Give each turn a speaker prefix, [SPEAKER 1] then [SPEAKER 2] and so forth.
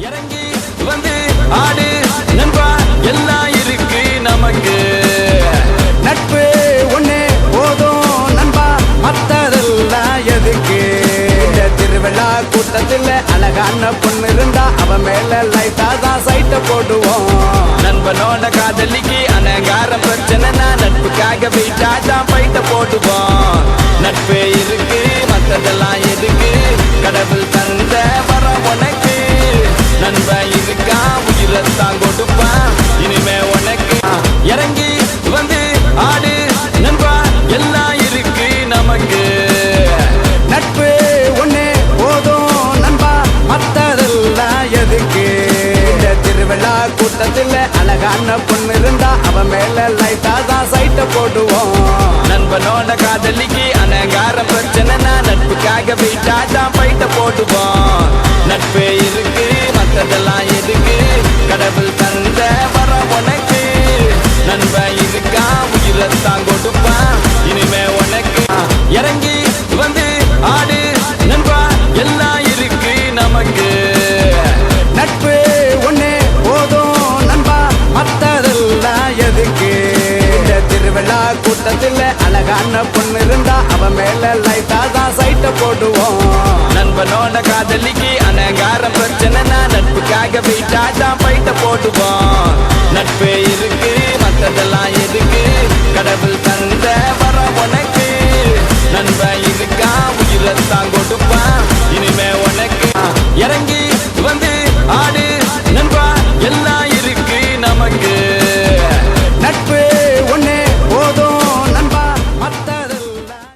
[SPEAKER 1] இறங்கி வந்து ஆடு நண்பா எல்லாம் இருக்கு நமக்கு.
[SPEAKER 2] நட்பு ஒண்ணு போதும் நண்பா மத்ததெல்லாம் எதுக்கு? இந்த திருவிழா கூட்டத்தில் அழகான பொண்ணு இருந்தா அவ மேல லைட்டா தான் சைட்ட போடுவோம்.
[SPEAKER 1] நண்பனோட காதலிக்கு அனகார பிரச்சனைனா நட்புக்காக வீட்டா தான் பைட்ட போட்டுவோம் தான் கொடுப்பான். இனிமே உனக்கு இறங்கி வந்து ஆடு நண்பா எல்லாம் இருக்கு நமக்கு.
[SPEAKER 2] நட்பு ஒண்ணு போதும் நண்பா மத்ததெல்லாம் எதுக்கு? இந்த திருவிழா கூட்டத்தில் அழகான பொண்ணு இருந்தா அவ மேல லைட்டா தான் சைட்ட போடுவோம்.
[SPEAKER 1] நண்பனோட காதலிக்கு அனகார பிரச்சனைனா நட்புக்காக வெயிட்டா தான் பைட்ட போட்டுவோம் நட்பே தாங்க கொடுப்பான். இனிமே உனக்கு இறங்கி வந்து ஆடு நண்பா எல்லாம் இருக்கு நமக்கு.
[SPEAKER 2] நட்பு ஒண்ணு போதும் நண்பா மத்ததெல்லாம் எதுக்கு? இந்த திருவிழா கூட்டத்தில் அழகான பொண்ணு இருந்தா அவ மேல லைட்டா தான் சைட்ட போடுவோம்.
[SPEAKER 1] நண்பனோட காதலிக்கு அனகாரம் பிரச்சனைனா நட்புக்காக வெயிட்டா தான் பைட்ட போட்டுவோம் நட்பு